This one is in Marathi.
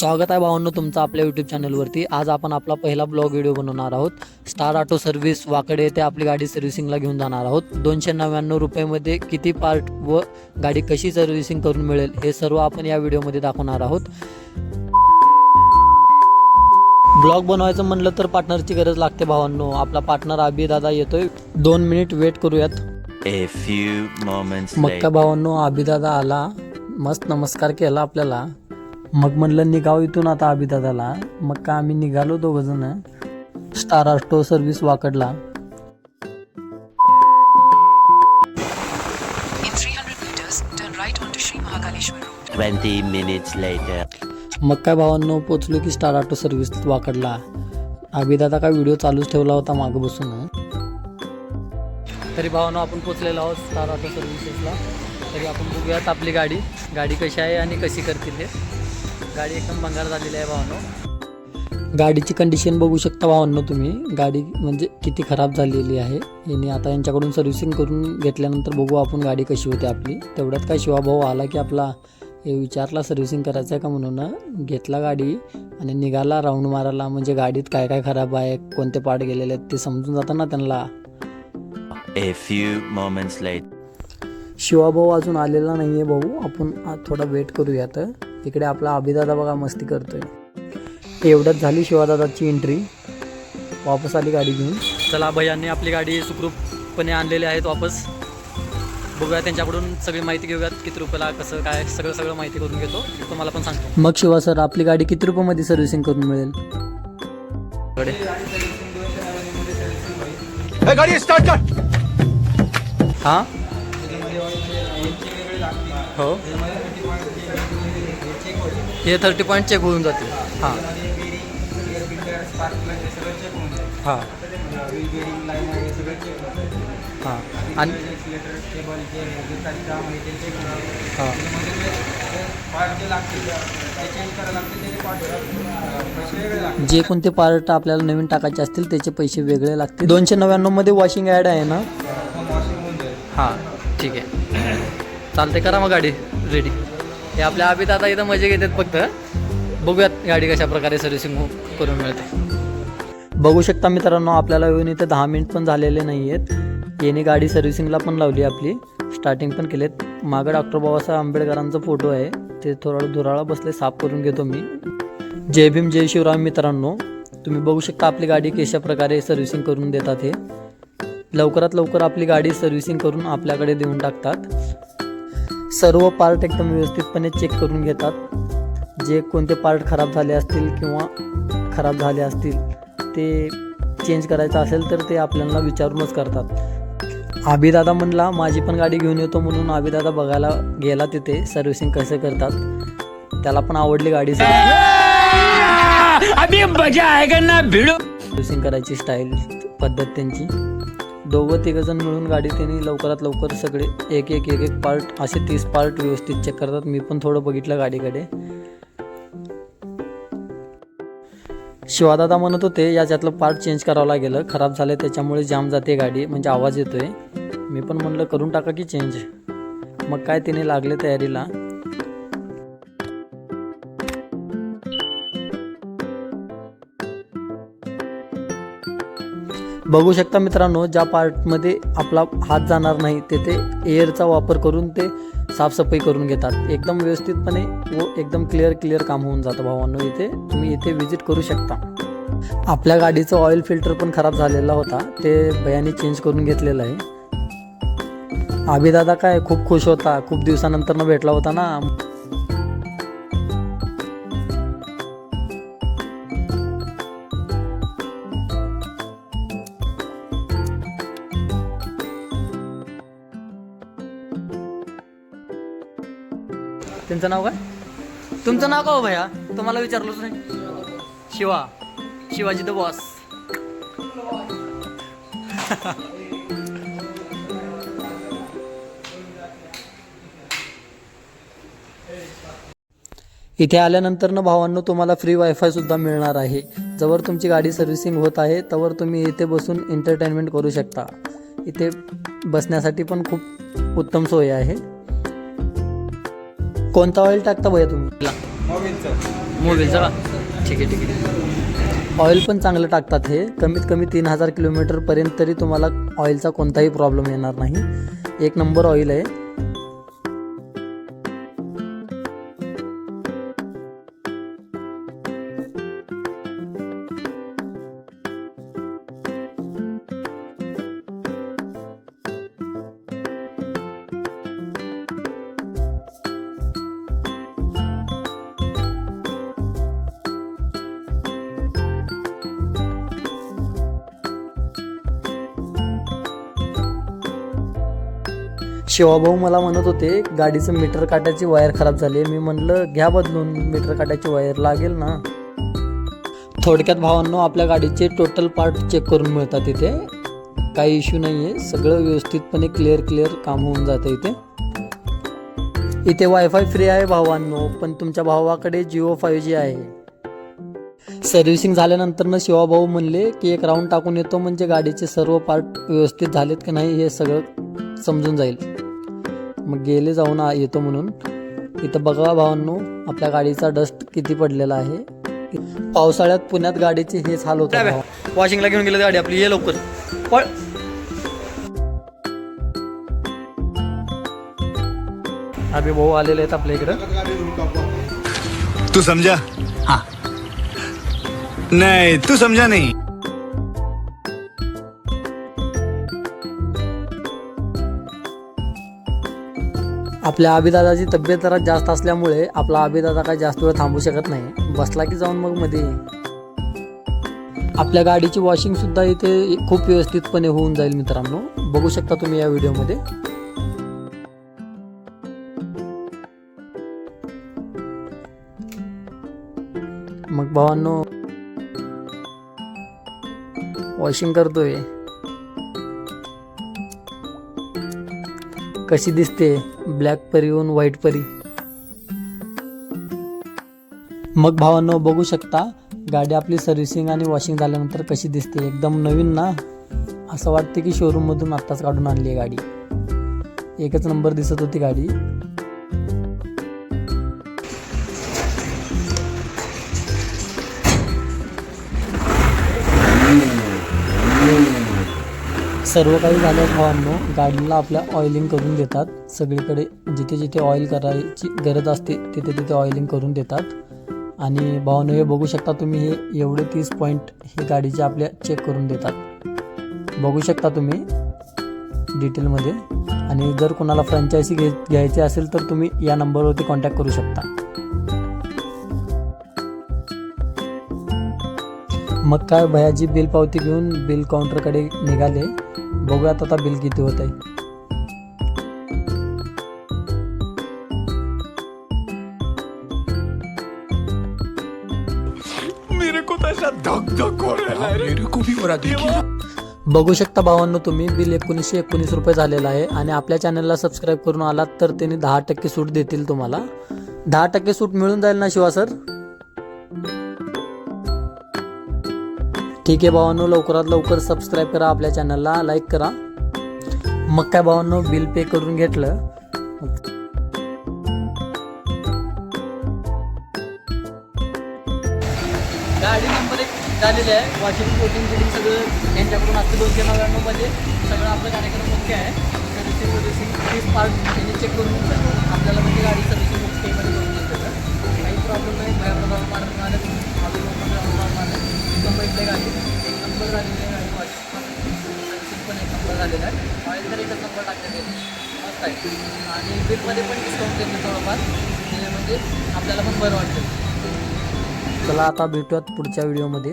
स्वागत आहे भावांनो तुमचं आपल्या यूट्यूब चॅनलवरती आज आपण आपला पहिला ब्लॉग व्हिडिओ बनवणार आहोत. स्टार ऑटो सर्व्हिस वाकडे येथे आपली गाडी सर्व्हिसिंगला घेऊन जाणार आहोत. दोनशे नव्याण्णव रुपयेमध्ये किती पार्ट व गाडी कशी सर्व्हिसिंग करून मिळेल हे सर्व आपण या व्हिडिओमध्ये दाखवणार आहोत. ब्लॉग बनवायचं म्हणलं तर पार्टनरची गरज लागते भावांनो. आपला पार्टनर आबी दादा येतोय. दोन मिनिट वेट करूयात. मग later. भावांनो आबिदादा आला. मस्त नमस्कार केला आपल्याला. मग म्हणलं निघाव इथून आता आबिदादाला मग का आम्ही निघालो दोघ जण? स्टार ऑटो सर्व्हिस वाकडला. In 300 meters, turn right onto Sri Mahakaleshwar Road. 20 minutes later. मग काय भावांनो पोचलो की स्टार ऑटो सर्व्हिस वाकडला. आबिदादा काय व्हिडिओ चालूच ठेवला होता मागं बसून? तरी भावांनो आपण पोचलेलो आहोत स्टार ऑटो सर्व्हिसेसला तरी आपण बघूयात आपली गाडी. गाडी कशी आहे आणि कशी करतील ते गाडी एकदम भंगार झालेली आहे भावांनो. गाडीची कंडिशन बघू शकता भावांनो तुम्ही. गाडी म्हणजे किती खराब झालेली आहे. याने आता यांच्याकडून सर्व्हिसिंग करून घेतल्यानंतर बघू आपण गाडी कशी होते आपली. तेवढ्यात काय शिवाभाऊ आला की आपला हे विचारला सर्व्हिसिंग करायचं आहे का म्हणून. घेतला गाडी आणि निघाला राऊंड मारायला. म्हणजे गाडीत काय काय खराब आहे कोणते पार्ट गेलेले आहेत ते समजून जातं ना त्यांना later. शिवाभाऊ अजून आलेला नाही आहे भाऊ. आपण आज थोडा वेट करूयात. इकडे आपला अभिदादा बघा मस्ती करतोय. एवढ्यात झाली शिवादादाची एंट्री वापस आली गाडी घेऊन. चला भैयांनी आपली गाडी सुखरूपपणे आणलेली आहेत वापस. बघूया त्यांच्याकडून सगळी माहिती घेऊयात किती रुपयाला कसं काय सगळं सगळं माहिती करून घेतो. तुम्हाला पण सांगतो. मग शिवा सर आपली गाडी किती रुपयामध्ये सर्व्हिसिंग करून मिळेल? हां? हो. हे थर्टी पॉईंट चेक होऊन जातील हां. हां. हां. आणि हां. जे कोणते पार्ट आपल्याला नवीन टाकायचे असतील त्याचे पैसे वेगळे लागतील. दोनशे नव्याण्णवमध्ये वॉशिंग ॲड आहे ना? हां. ठीक आहे. चालते करा मग गाडी रेडी हे आपल्या आबीत आता इथं मजे घेतात फक्त. बघूयात गाडी कशा प्रकारे सर्व्हिसिंग करून मिळते. बघू शकता मित्रांनो आपल्याला येऊन इथं दहा मिनिट पण झालेले नाही आहेत याने गाडी सर्व्हिसिंगला पण लावली आपली. स्टार्टिंग पण केलेत. मागं डॉक्टर बाबासाहेब आंबेडकरांचा फोटो आहे. ते थोडं धुराळा बसले साफ करून घेतो मी. जय भीम जय शिवराम मित्रांनो. तुम्ही बघू शकता आपली गाडी कशा प्रकारे सर्व्हिसिंग करून देतात हे. लवकरात लवकर आपली गाडी सर्व्हिसिंग करून आपल्याकडे देऊन टाकतात. सर्व पार्ट एकदम व्यवस्थितपणे चेक करून घेतात. जे कोणते पार्ट खराब झाले असतील किंवा खराब झाले असतील ते चेंज करायचं असेल तर ते आपल्याला विचारूनच करतात. आबिदादा म्हणला माझी पण गाडी घेऊन येतो म्हणून आबिदादा बघायला गेला तिथे सर्व्हिसिंग कसं करतात. त्याला पण आवडली गाडी सर्व्हिसिंग करायची स्टाईल पद्धत त्यांची. दोघं तिघंजण मिळून गाडी त्यांनी लवकरात लवकर सगळे एक एक एक एक पार्ट असे तीस पार्ट व्यवस्थित चेक करतात. मी पण थोडं बघितलं गाडीकडे. शिवादादा म्हणत होते याच्यातलं पार्ट चेंज करावं लागेल. खराब झालं त्याच्यामुळे जाम जाते गाडी. म्हणजे आवाज येतोय. मी पण म्हणलं करून टाका की चेंज मग काय तिने लागले तयारीला. बघू शकता मित्रांनो ज्या पार्टमध्ये आपला हात जाणार नाही तेथे एअरचा वापर करून ते साफसफाई करून घेतात. एकदम व्यवस्थितपणे व एकदम क्लिअर क्लिअर काम होऊन जातं भावांनो इथे. तुम्ही इथे व्हिजिट करू शकता. आपल्या गाडीचं ऑइल फिल्टर पण खराब झालेला होता. ते भयाने चेंज करून घेतलेलं आहे. अभिदादा काय खूप खुश होता. खूप दिवसानंतर भेटला होता ना. त्यांचं नाव काय? तुमचं नाव का हो भैया? तुम्हाला विचारलोच नाही. शिवा. Shivaji the boss. इथे आल्यानंतर ना भावांनो तुम्हाला फ्री वायफाय सुद्धा मिळणार आहे. जवळ तुमची गाडी सर्व्हिसिंग होत आहे तवर तुम्ही इथे बसून एंटरटेनमेंट करू शकता. इथे बसण्यासाठी पण खूप उत्तम सोय आहे. कोणता ऑइल टाकता भैया तुम्ही? मोबिलचा का ठीक आहे ठीक आहे. ऑइल पण चांगलं टाकतात हे. कमीत कमी तीन हजार किलोमीटरपर्यंत तरी तुम्हाला ऑइलचा कोणताही प्रॉब्लेम येणार नाही. एक नंबर ऑइल आहे. शिवाभाऊ मला म्हणत होते गाडीचं मीटर काटाची वायर खराब झाली. मी म्हणलं घ्या बदलून मीटर काटाची वायर लागेल ना? थोडक्यात भावांनो आपल्या गाडीचे टोटल पार्ट चेक करून मिळतात इथे. काही इश्यू नाही आहे सगळं व्यवस्थितपणे क्लिअर क्लिअर काम होऊन जातं इथे. इथे वायफाय फ्री आहे भावांनो पण तुमच्या भावाकडे जिओ फाईव्ह जी आहे. सर्व्हिसिंग झाल्यानंतर ना शिवाभाऊ म्हणले की एक राऊंड टाकून येतो म्हणजे गाडीचे सर्व पार्ट व्यवस्थित झालेत की नाही हे सगळं समजून जाईल. मग गेले जाऊन येतो म्हणून. इथं बघा भावांनो आपल्या गाडीचा डस्ट किती पडलेला आहे. पावसाळ्यात पुण्यात गाडीचे हेच हाल होतात वॉशिंगला घेऊन गेले गाडी आपली ये लवकर. पळ. अभि भाऊ आलेले आहेत आपल्या इकडं. तू समझा हाँ. नहीं तू समझा नहीं. आपल्या अभिदादाची तब्येत जरा जास्त असल्यामुळे आपला अभिदादा काय जास्त वेळ थांबू शकत नाही. बसला की जाऊन मग मध्ये. आपल्या गाडीची वॉशिंग सुद्धा इथे खूप व्यवस्थितपणे होऊन जाईल मित्रांनो. बघू शकता तुम्ही या व्हिडिओमध्ये. मग भावांनो वॉशिंग करतोय. कशी दिसते? ब्लॅक परीहून व्हाईट परी. मग भावांनो बघू शकता गाडी आपली सर्व्हिसिंग आणि वॉशिंग झाल्यानंतर कशी दिसते. एकदम नवीन ना? असं वाटते की शोरूममधून आत्ताच काढून आणली आहे गाडी. एकच नंबर दिसत होती गाडी. सर्व काही झालं हो भावांनो गाडीला आपल्या ऑइलिंग करून देतात. सगळीकडे जिथे जिथे ऑइल करायची गरज असते तिथे तिथे ऑइलिंग करून देतात. आणि भावांनो हे बघू शकता तुम्ही हे एवढे तीस पॉईंट हे गाडीचे आपल्या चेक करून देतात. बघू शकता तुम्ही डिटेलमध्ये आणि जर कोणाला फ्रँचायसी घे घ्यायची असेल तर तुम्ही या नंबरवरती कॉन्टॅक्ट करू शकता. मग काय भयाजी बिल पावती घेऊन बिल काउंटरकडे निघाले. बघूयात आता बिल किती होत आहे मेरे को तो ऐसा धक धक हो रहा है. मेरे को भी हो रहा देखिए. बघू शकता भावांनो तुम्ही बिल एकोणीसशे एकोणीस रुपये झालेलं आहे आणि आपल्या चॅनलला सबस्क्राईब करून आलात तर त्यांनी दहा टक्के सूट देतील तुम्हाला. दहा टक्के सूट मिळून जाईल ना शिवा सर? ठीक आहे भावांनो लवकरात लवकर सबस्क्राईब करा आपल्या चॅनलला लाईक करा. मग काय भावांनो बिल पे करून घेतलं. गाडी नंबर एक झालेली आहे. वॉशिंग कोटिंग बिलिंग सगळं यांच्याकडून असते दोनशे नव्याण्णवमध्ये सगळं आपलं कार्यक्रम मुख्य आहे. सर्व्हिसिंग सर्व्हिसिंग तीस पार्ट त्यांनी चेक करून आपल्याला म्हणजे गाडी सर्व्हिसिंग मुख्य काही प्रॉब्लेम नाही भया प्रभाव मारत एकदम गाडी. एक नंबर झालेली आहे गाडी वॉशिंग सीट पण एक नंबर झालेला आहे. ऑइल तर एकच नंबर टाकलेले मस्त आहे. आणि बिलमध्ये पण डिस्काउंट देते थोडंफार. म्हणजे, म्हणजे आपल्याला पण बरं वाटतं. चला आता भेटूयात पुढच्या व्हिडिओमध्ये